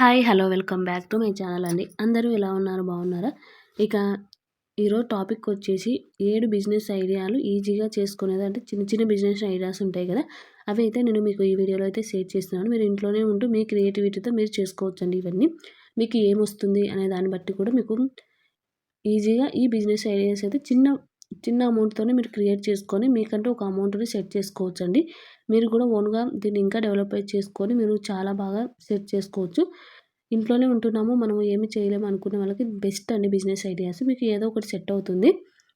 Hi hello welcome back to my channel అండి. అందరూ ఎలా ఉన్నారు? బాగున్నారా? ఇక ఈరోజు టాపిక్ వచ్చేసి ఏడు బిజినెస్ ఐడియాలు ఈజీగా చేసుకునేది అంటే చిన్న చిన్న బిజినెస్ ఐడియాస్ ఉంటాయి కదా. అవి అయితే నేను మీకు ఈ వీడియోలో అయితే షేర్ చేస్తున్నాను. మీరు ఇంట్లోనే ఉంటూ మీ క్రియేటివిటీతో మీరు చేసుకోవచ్చండి ఇవన్నీ. మీకు ఏమొస్తుంది అనే దాన్ని బట్టి కూడా మీకు ఈజీగా ఈ బిజినెస్ ఐడియాస్ అయితే చిన్న చిన్న అమౌంట్తోనే మీరు క్రియేట్ చేసుకొని మీకంటూ ఒక అమౌంట్ని సెట్ చేసుకోవచ్చు అండి మీరు కూడా ఓన్గా దీన్ని ఇంకా డెవలప్ చేసుకొని మీరు చాలా బాగా సెట్ చేసుకోవచ్చు. ఇంట్లోనే ఉంటున్నాము మనం ఏమి చేయలేము అనుకునే వాళ్ళకి బెస్ట్ అండి బిజినెస్ ఐడియాస్ మీకు ఏదో ఒకటి సెట్ అవుతుంది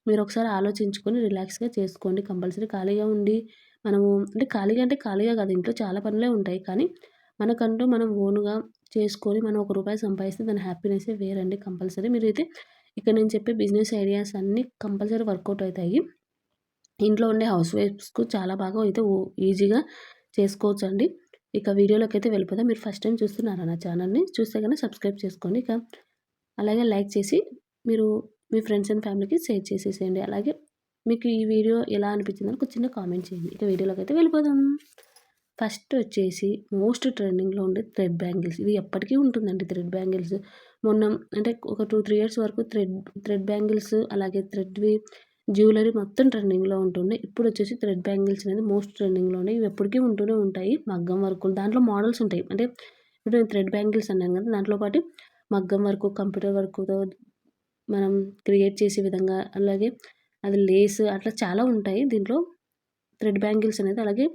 మీరు ఒకసారి ఆలోచించుకొని రిలాక్స్గా చేసుకోండి. కంపల్సరీ ఖాళీగా ఉండి మనము అంటే ఖాళీగా అంటే ఖాళీగా కాదు ఇంట్లో చాలా పనులే ఉంటాయి. కానీ మనకంటూ మనం ఓన్గా చేసుకొని మనం ఒక రూపాయి సంపాదిస్తే దాని హ్యాపీనెస్ వేరండి కంపల్సరీ. మీరు అయితే ఇక్కడ నేను చెప్పే బిజినెస్ ఐడియాస్ అన్నీ కంపల్సరీ వర్కౌట్ అవుతాయి. ఇంట్లో ఉండే హౌస్ వైఫ్స్కు చాలా బాగా అయితే ఈజీగా చేసుకోవచ్చు అండి ఇక వీడియోలోకి అయితే వెళ్ళిపోదాం. మీరు ఫస్ట్ టైం చూస్తున్నారా నా ఛానల్ని? చూస్తే కనుక సబ్స్క్రైబ్ చేసుకోండి ఇక. అలాగే లైక్ చేసి మీరు మీ ఫ్రెండ్స్ అండ్ ఫ్యామిలీకి షేర్ చేసేసేయండి. అలాగే మీకు ఈ వీడియో ఎలా అనిపించింది ఒక చిన్న కామెంట్ చేయండి. ఇక వీడియోలోకి అయితే వెళ్ళిపోదాం. ఫస్ట్ వచ్చేసి మోస్ట్ ట్రెండింగ్లో ఉండే థ్రెడ్ బ్యాంగిల్స్. ఇది ఎప్పటికీ ఉంటుందండి థ్రెడ్ బ్యాంగిల్స్. మొన్న అంటే ఒక టూ త్రీ ఇయర్స్ వరకు థ్రెడ్ థ్రెడ్ బ్యాంగిల్స్ అలాగే థ్రెడ్వి జ్యువెలరీ మొత్తం ట్రెండింగ్లో ఉంటుండే. ఇప్పుడు వచ్చేసి థ్రెడ్ బ్యాంగిల్స్ అనేది మోస్ట్ ట్రెండింగ్లో ఉన్నాయి ఇవి ఎప్పటికీ ఉంటూనే ఉంటాయి. మగ్గం వర్కులు దాంట్లో మోడల్స్ ఉంటాయి. అంటే ఇప్పుడు నేను థ్రెడ్ బ్యాంగిల్స్ అన్నాను కదా దాంట్లో పాటు మగ్గం వర్క్ కంప్యూటర్ వర్క్తో మనం క్రియేట్ చేసే విధంగా అలాగే అది లేస్ అట్లా చాలా ఉంటాయి దీంట్లో. థ్రెడ్ బ్యాంగిల్స్ అనేది అలాగే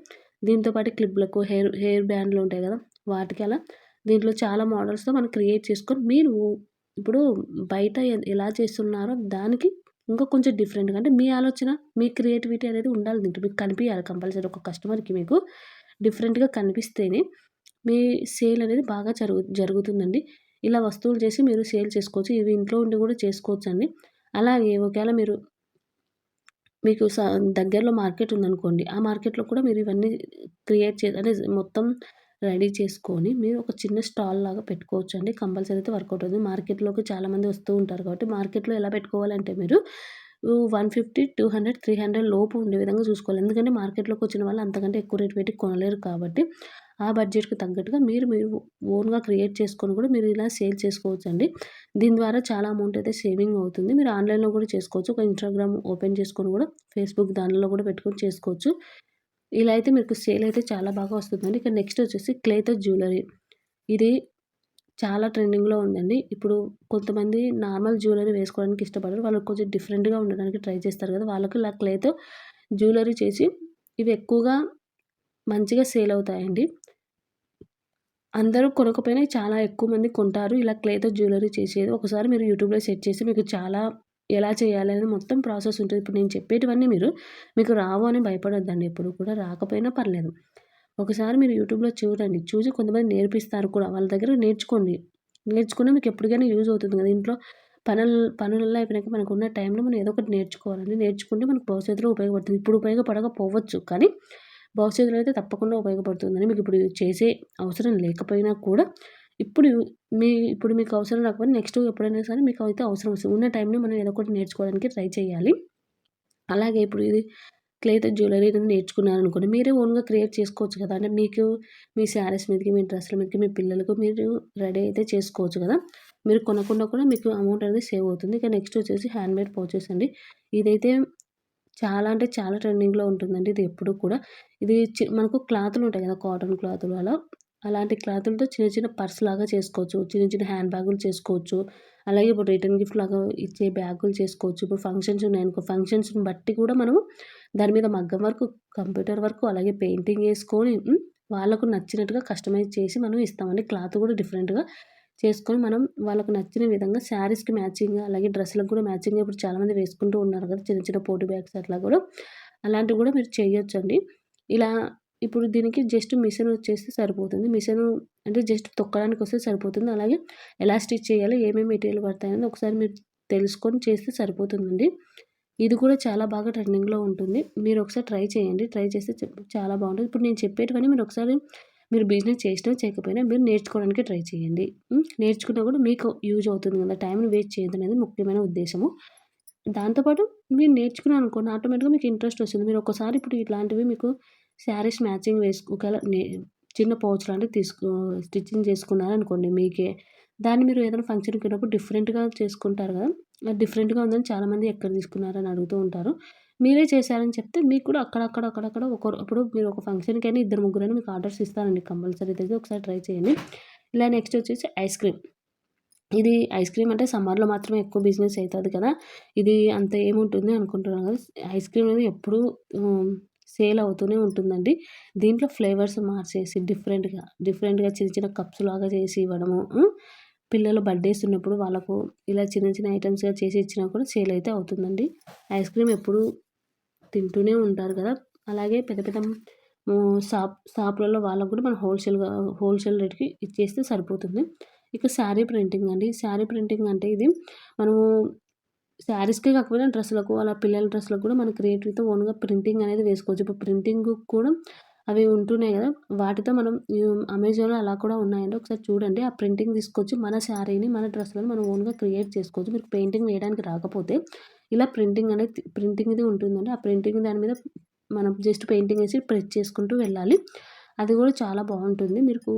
దీంతో పాటు క్లిప్లకు హెయిర్ హెయిర్ బ్యాండ్లు ఉంటాయి కదా వాటికి అలా దీంట్లో చాలా మోడల్స్తో మనం క్రియేట్ చేసుకొని మీరు ఇప్పుడు బయట ఎలా చేస్తున్నారో దానికి ఇంకా కొంచెం డిఫరెంట్గా అంటే మీ ఆలోచన మీ క్రియేటివిటీ అనేది ఉండాలి దీంట్లో. మీకు కనిపించాలి కంపల్సరీ ఒక కస్టమర్కి మీకు డిఫరెంట్గా కనిపిస్తేనే మీ సేల్ అనేది బాగా జరుగు జరుగుతుందండి. ఇలా వస్తువులు చేసి మీరు సేల్ చేసుకోవచ్చు ఇవి ఇంట్లో ఉండి కూడా చేసుకోవచ్చు అండి అలాగే ఒకవేళ మీరు మీకు స దగ్గరలో మార్కెట్ ఉందనుకోండి ఆ మార్కెట్లో కూడా మీరు ఇవన్నీ క్రియేట్ చే అంటే మొత్తం రెడీ చేసుకొని మీరు ఒక చిన్న స్టాల్ లాగా పెట్టుకోవచ్చు అండి కంపల్సరీ అయితే వర్కౌట్ అవుతుంది. మార్కెట్లోకి చాలామంది వస్తూ ఉంటారు కాబట్టి మార్కెట్లో ఎలా పెట్టుకోవాలంటే మీరు one fifty two hundred three hundred లోపు ఉండే విధంగా చూసుకోవాలి. ఎందుకంటే మార్కెట్లోకి వచ్చిన వాళ్ళు అంతకంటే ఎక్కువ రేట్ పెట్టి కొనలేరు కాబట్టి ఆ బడ్జెట్కి తగ్గట్టుగా మీరు మీరు ఓన్గా క్రియేట్ చేసుకొని కూడా మీరు ఇలా సేల్ చేసుకోవచ్చు అండి దీని ద్వారా చాలా అమౌంట్ అయితే సేవింగ్ అవుతుంది. మీరు ఆన్లైన్లో కూడా చేసుకోవచ్చు. ఒక ఇన్స్టాగ్రామ్ ఓపెన్ చేసుకొని కూడా ఫేస్బుక్ దానిలో కూడా పెట్టుకొని చేసుకోవచ్చు. ఇలా అయితే మీకు సేల్ అయితే చాలా బాగా వస్తుందండి. ఇక నెక్స్ట్ వచ్చేసి క్లేతో జ్యువెలరీ. ఇది చాలా ట్రెండింగ్లో ఉందండి. ఇప్పుడు కొంతమంది నార్మల్ జ్యువెలరీ వేసుకోవడానికి ఇష్టపడరు. వాళ్ళు కొంచెం డిఫరెంట్గా ఉండడానికి ట్రై చేస్తారు కదా. వాళ్ళకి ఇలా క్లేతో జ్యువెలరీ చేసి ఇవి ఎక్కువగా మంచిగా సేల్ అవుతాయండి. అందరూ కొనకపోయినా చాలా ఎక్కువ మంది కొంటారు. ఇలా క్లేతో జ్యువెలరీ చేసేది. ఒకసారి మీరు యూట్యూబ్లో సెట్ చేసి మీకు చాలా ఎలా చేయాలి అనేది మొత్తం ప్రాసెస్ ఉంటుంది. ఇప్పుడు నేను చెప్పేటివన్నీ మీరు మీకు రావు అని భయపడొద్దండి. ఎప్పుడు కూడా రాకపోయినా పర్లేదు. ఒకసారి మీరు యూట్యూబ్లో చూడండి. చూసి కొంతమంది నేర్పిస్తారు కూడా. వాళ్ళ దగ్గర నేర్చుకోండి. నేర్చుకుని మీకు ఎప్పటికైనా యూజ్ అవుతుంది కదా. ఇంట్లో పనులు పనులలో అయిపోయినాక మనకు ఉన్న టైంలో మనం ఏదో ఒకటి నేర్చుకోవాలండి. నేర్చుకుంటే మనకు భవిష్యత్తులో ఉపయోగపడుతుంది. ఇప్పుడు ఉపయోగపడకపోవచ్చు కానీ భవిష్యత్తులో అయితే తప్పకుండా ఉపయోగపడుతుందని మీకు ఇప్పుడు చేసే అవసరం లేకపోయినా కూడా ఇప్పుడు మీ ఇప్పుడు మీకు అవసరం రాకపోతే నెక్స్ట్ ఎప్పుడైనా సరే మీకు అయితే అవసరం వస్తుంది. ఉన్న టైంలో మనం ఏదో ఒకటి నేర్చుకోవడానికి ట్రై చేయాలి. అలాగే ఇప్పుడు ఇది క్లేత్ జ్యువెలరీ అనేది నేర్చుకున్నారు అనుకోండి మీరే ఓన్గా క్రియేట్ చేసుకోవచ్చు కదా. అంటే మీకు మీ శారీస్ మీదకి మీ డ్రెస్సుల మీదకి మీ పిల్లలకు మీరు రెడీ అయితే చేసుకోవచ్చు కదా. మీరు కొనకుండా కూడా మీకు అమౌంట్ అనేది సేవ్ అవుతుంది. ఇక నెక్స్ట్ వచ్చేసి హ్యాండ్ మేడ్ పౌచెస్ అండి. ఇదైతే చాలా అంటే చాలా ట్రెండింగ్లో ఉంటుందండి. ఇది ఎప్పుడు కూడా. ఇది మనకు క్లాతులు ఉంటాయి కదా కాటన్ క్లాతులు అలా. అలాంటి క్లాతులతో చిన్న చిన్న పర్స్ లాగా చేసుకోవచ్చు. చిన్న చిన్న హ్యాండ్ బ్యాగులు చేసుకోవచ్చు. అలాగే ఇప్పుడు రిటర్న్ గిఫ్ట్ లాగా ఇచ్చే బ్యాగులు చేసుకోవచ్చు. ఇప్పుడు ఫంక్షన్స్ ఉన్నాయనుకో ఫంక్షన్స్ని బట్టి కూడా మనం దాని మీద మగ్గం వరకు కంప్యూటర్ వరకు అలాగే పెయింటింగ్ వేసుకొని వాళ్ళకు నచ్చినట్టుగా కస్టమైజ్ చేసి మనం ఇస్తామండి. క్లాత్ కూడా డిఫరెంట్గా చేసుకొని మనం వాళ్ళకు నచ్చిన విధంగా శారీస్కి మ్యాచింగ్ అలాగే డ్రెస్సులకు కూడా మ్యాచింగ్ ఇప్పుడు చాలామంది వేసుకుంటూ ఉన్నారు కదా చిన్న చిన్న పోటీ బ్యాగ్స్ అట్లా కూడా. అలాంటివి కూడా మీరు చేయొచ్చండి. ఇలా ఇప్పుడు దీనికి జస్ట్ మిషన్ వచ్చేస్తే సరిపోతుంది. మిషన్ అంటే జస్ట్ తొక్కడానికి వస్తే సరిపోతుంది. అలాగే ఎలా స్టిచ్ చేయాలి ఏమేమి మెటీరియల్ పడతాయని ఒకసారి మీరు తెలుసుకొని చేస్తే సరిపోతుందండి. ఇది కూడా చాలా బాగా ట్రెండింగ్లో ఉంటుంది. మీరు ఒకసారి ట్రై చేయండి. ట్రై చేస్తే చాలా బాగుంటుంది. ఇప్పుడు నేను చెప్పేటివన్నీ మీరు ఒకసారి మీరు బిజినెస్ చేసినా చేయకపోయినా మీరు నేర్చుకోవడానికి ట్రై చేయండి. నేర్చుకున్నా కూడా మీకు యూజ్ అవుతుంది కదా. టైంని వేస్ట్ చేయదు అనేది ముఖ్యమైన ఉద్దేశము. దాంతోపాటు మీరు నేర్చుకున్నాను అనుకోండి ఆటోమేటిక్గా మీకు ఇంట్రెస్ట్ వస్తుంది. మీరు ఒకసారి ఇప్పుడు ఇట్లాంటివి మీకు శారీస్ మ్యాచింగ్ వేసుకు ఒకవేళ నే చిన్న పౌచ్ లాంటివి తీసుకో స్టిచ్చింగ్ చేసుకున్నారనుకోండి మీకే. దాన్ని మీరు ఏదైనా ఫంక్షన్కి వెళ్ళినప్పుడు డిఫరెంట్గా చేసుకుంటారు కదా? డిఫరెంట్గా ఉందని చాలామంది ఎక్కడ తీసుకున్నారని అడుగుతూ ఉంటారు. మీరే చేశారని చెప్తే మీకు కూడా అక్కడక్కడ అక్కడక్కడ ఒక ఇప్పుడు మీరు ఒక ఫంక్షన్కి అయినా ఇద్దరు ముగ్గురైనా మీకు ఆర్డర్స్ ఇస్తారండి కంపల్సరీ అయితే ఒకసారి ట్రై చేయండి. ఇలా నెక్స్ట్ వచ్చేసి ఐస్ క్రీమ్. ఇది ఐస్ క్రీమ్ అంటే సమ్మర్లో మాత్రమే ఎక్కువ బిజినెస్ అవుతుంది కదా? ఇది అంత ఏముంటుంది అనుకుంటున్నాను కదా? ఐస్ క్రీమ్ అనేది ఎప్పుడూ సేల్ అవుతూనే ఉంటుందండి. దీంట్లో ఫ్లేవర్స్ మార్చేసి డిఫరెంట్గా డిఫరెంట్గా చిన్న చిన్న కప్స్ లాగా చేసి ఇవ్వడము పిల్లలు బర్త్డేస్ ఉన్నప్పుడు వాళ్ళకు ఇలా చిన్న చిన్న ఐటమ్స్గా చేసి ఇచ్చినా కూడా సేల్ అయితే అవుతుందండి. ఐస్ క్రీమ్ ఎప్పుడు తింటూనే ఉంటారు కదా. అలాగే పెద్ద పెద్ద షాప్ షాపులలో వాళ్ళకు కూడా మనం హోల్సేల్గా హోల్సేల్ రేట్కి ఇచ్చేస్తే సరిపోతుంది. ఇక శారీ ప్రింటింగ్ అండి. శారీ ప్రింటింగ్ అంటే ఇది మనము శారీస్కే కాకపోయినా డ్రెస్సులకు అలా పిల్లల డ్రెస్సులకు కూడా మన క్రియేటివ్తో ఓన్గా ప్రింటింగ్ అనేది వేసుకోవచ్చు. ఇప్పుడు ప్రింటింగ్ కూడా అవి ఉంటున్నాయి కదా వాటితో మనం అమెజాన్లో అలా కూడా ఉన్నాయండి ఒకసారి చూడండి. ఆ ప్రింటింగ్ తీసుకొచ్చి మన శారీని మన డ్రెస్లను మనం ఓన్గా క్రియేట్ చేసుకోవచ్చు. మీకు పెయింటింగ్ వేయడానికి రాకపోతే ఇలా ప్రింటింగ్ అనేది ప్రింటింగ్ది ఉంటుందండి. ఆ ప్రింటింగ్ దాని మీద మనం జస్ట్ పెయింటింగ్ వేసి ప్రెస్ చేసుకుంటూ వెళ్ళాలి. అది కూడా చాలా బాగుంటుంది. మీకు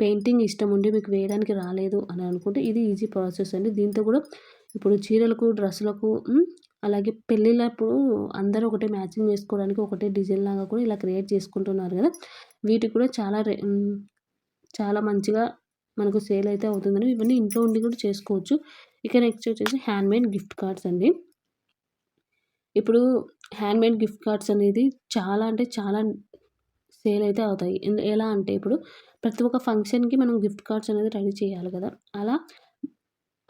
పెయింటింగ్ ఇష్టం ఉండి మీకు వేయడానికి రాలేదు అని అనుకుంటే ఇది ఈజీ ప్రాసెస్ అండి. దీంతో కూడా ఇప్పుడు చీరలకు డ్రెస్సులకు అలాగే పెళ్ళిళ్ళప్పుడు అందరూ ఒకటే మ్యాచింగ్ వేసుకోవడానికి ఒకటే డిజైన్ లాగా కూడా ఇలా క్రియేట్ చేసుకుంటున్నారు కదా. వీటికి కూడా చాలా చాలా మంచిగా మనకు సేల్ అయితే అవుతుందని ఇవన్నీ ఇంట్లో ఉండి కూడా చేసుకోవచ్చు. ఇక నెక్స్ట్ వచ్చేసి హ్యాండ్మేడ్ గిఫ్ట్ కార్డ్స్ అండి. ఇప్పుడు హ్యాండ్మేడ్ గిఫ్ట్ కార్డ్స్ అనేది చాలా అంటే చాలా సేల్ అయితే అవుతాయి. ఎలా అంటే ఇప్పుడు ప్రతి ఒక్క ఫంక్షన్కి మనం గిఫ్ట్ కార్డ్స్ అనేది రెడీ చేయాలి కదా. అలా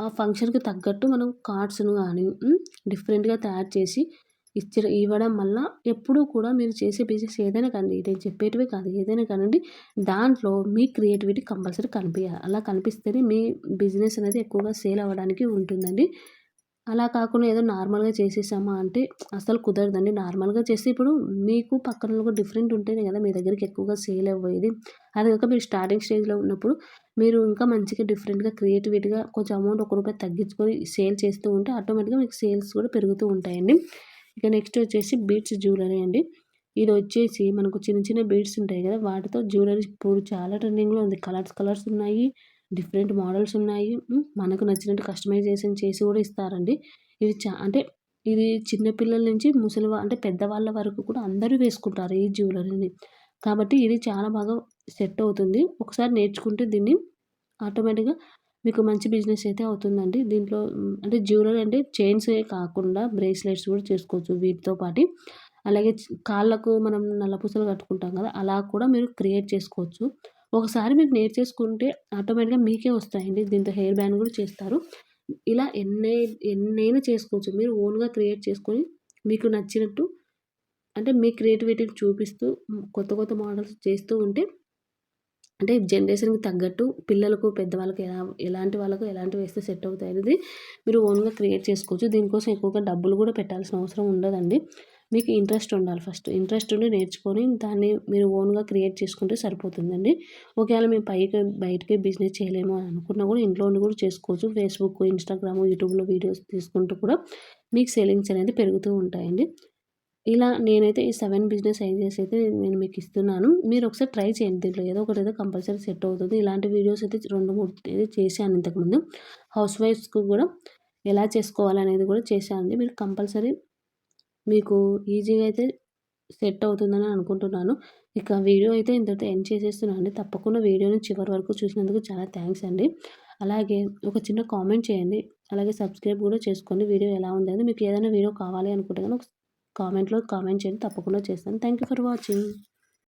ఆ ఫంక్షన్కి తగ్గట్టు మనం కార్డ్స్ను కానీ డిఫరెంట్గా తయారు చేసి ఇచ్చి ఇవ్వడం వల్ల ఎప్పుడూ కూడా మీరు చేసే బిజినెస్ ఏదైనా కానీ నేను చెప్పేటివే కాదు ఏదైనా కానివ్వండి దాంట్లో మీ క్రియేటివిటీ కంపల్సరీ కనిపించాలి అలా కనిపిస్తేనే మీ బిజినెస్ అనేది ఎక్కువగా సేల్ అవ్వడానికి ఉంటుందండి. అలా కాకుండా ఏదో నార్మల్గా చేసేసామా అంటే అసలు కుదరదండి. నార్మల్గా చేస్తే ఇప్పుడు మీకు పక్కన కూడా డిఫరెంట్ ఉంటేనే కదా మీ దగ్గరికి ఎక్కువగా సేల్ అవ్వేది. అది కాక మీరు స్టార్టింగ్ స్టేజ్లో ఉన్నప్పుడు మీరు ఇంకా మంచిగా డిఫరెంట్గా క్రియేటివిటీగా కొంచెం అమౌంట్ ఒక రూపాయి తగ్గించుకొని సేల్ చేస్తూ ఉంటే ఆటోమేటిక్గా మీకు సేల్స్ కూడా పెరుగుతూ ఉంటాయండి. ఇక నెక్స్ట్ వచ్చేసి బీట్స్ జ్యువెలరీ అండి. ఇది వచ్చేసి మనకు చిన్న చిన్న బీడ్స్ ఉంటాయి కదా వాటితో జ్యువెలరీ ఇప్పుడు చాలా ట్రెండింగ్లో ఉంది. కలర్స్ కలర్స్ ఉన్నాయి డిఫరెంట్ మోడల్స్ ఉన్నాయి. మనకు నచ్చినట్టు కస్టమైజేషన్ చేసి కూడా ఇస్తారండి. ఇది చా అంటే ఇది చిన్నపిల్లల నుంచి ముసలి అంటే పెద్దవాళ్ళ వరకు కూడా అందరూ వేసుకుంటారు ఈ జ్యువెలరీని కాబట్టి ఇది చాలా బాగా సెట్ అవుతుంది. ఒకసారి నేర్చుకుంటే దీన్ని ఆటోమేటిక్గా మీకు మంచి బిజినెస్ అయితే అవుతుందండి. దీంట్లో అంటే జ్యువెలరీ అంటే చైన్సే కాకుండా బ్రేస్లెట్స్ కూడా చేసుకోవచ్చు వీటితో పాటు. అలాగే కాళ్ళకు మనం నల్లపూసలు కట్టుకుంటాం కదా అలా కూడా మీరు క్రియేట్ చేసుకోవచ్చు. ఒకసారి మీకు నేర్చేసుకుంటే ఆటోమేటిక్గా మీకే వస్తాయండి. దీంతో హెయిర్ బ్యాండ్ కూడా చేస్తారు. ఇలా ఎన్ని ఎన్నైనా చేసుకోవచ్చు. మీరు ఓన్గా క్రియేట్ చేసుకొని మీకు నచ్చినట్టు అంటే మీ క్రియేటివిటీని చూపిస్తూ కొత్త కొత్త మోడల్స్ చేస్తూ ఉంటే అంటే జనరేషన్కి తగ్గట్టు పిల్లలకు పెద్దవాళ్ళకి ఎలా ఎలాంటి వాళ్ళకు ఎలాంటి వేస్తే సెట్ అవుతాయి అనేది మీరు ఓన్గా క్రియేట్ చేసుకోవచ్చు. దీనికోసం ఎక్కువగా డబ్బులు కూడా పెట్టాల్సిన అవసరం ఉండదండి. మీకు ఇంట్రెస్ట్ ఉండాలి ఫస్ట్. ఇంట్రెస్ట్ ఉండి నేర్చుకొని దాన్ని మీరు ఓన్గా క్రియేట్ చేసుకుంటే సరిపోతుందండి. ఒకవేళ మేము పైకి బయటకి బిజినెస్ చేయలేము అని అనుకున్నా కూడా ఇంట్లో ఉండి కూడా చేసుకోవచ్చు. ఫేస్బుక్ ఇన్స్టాగ్రామ్ యూట్యూబ్లో వీడియోస్ తీసుకుంటూ కూడా మీకు సేలింగ్స్ అనేది పెరుగుతూ ఉంటాయండి. ఇలా నేనైతే ఈ సెవెన్ బిజినెస్ ఐడియాస్ అయితే నేను మీకు ఇస్తున్నాను. మీరు ఒకసారి ట్రై చేయండి దీంట్లో. ఏదో ఒకటి అయితే కంపల్సరీ సెట్ అవుతుంది. ఇలాంటి వీడియోస్ అయితే రెండు మూడు అయితే చేశాను ఇంతకుముందు. హౌస్ వైఫ్స్కి కూడా ఎలా చేసుకోవాలనేది కూడా చేశానండి మీరు కంపల్సరీ మీకు ఈజీగా అయితే సెట్ అవుతుందని అనుకుంటున్నాను. ఇక వీడియో అయితే ఇంతటితో ఎండ్ చేసేస్తున్నాను అండి. తప్పకుండా వీడియోని చివరి వరకు చూసినందుకు చాలా థ్యాంక్స్ అండి. అలాగే ఒక చిన్న కామెంట్ చేయండి. అలాగే సబ్స్క్రైబ్ కూడా చేసుకోండి. వీడియో ఎలా ఉందని మీకు ఏదైనా వీడియో కావాలి అనుకుంటే కనుక కామెంట్లో కామెంట్ చేయండి. తప్పకుండా చేస్తాను. Thank you for watching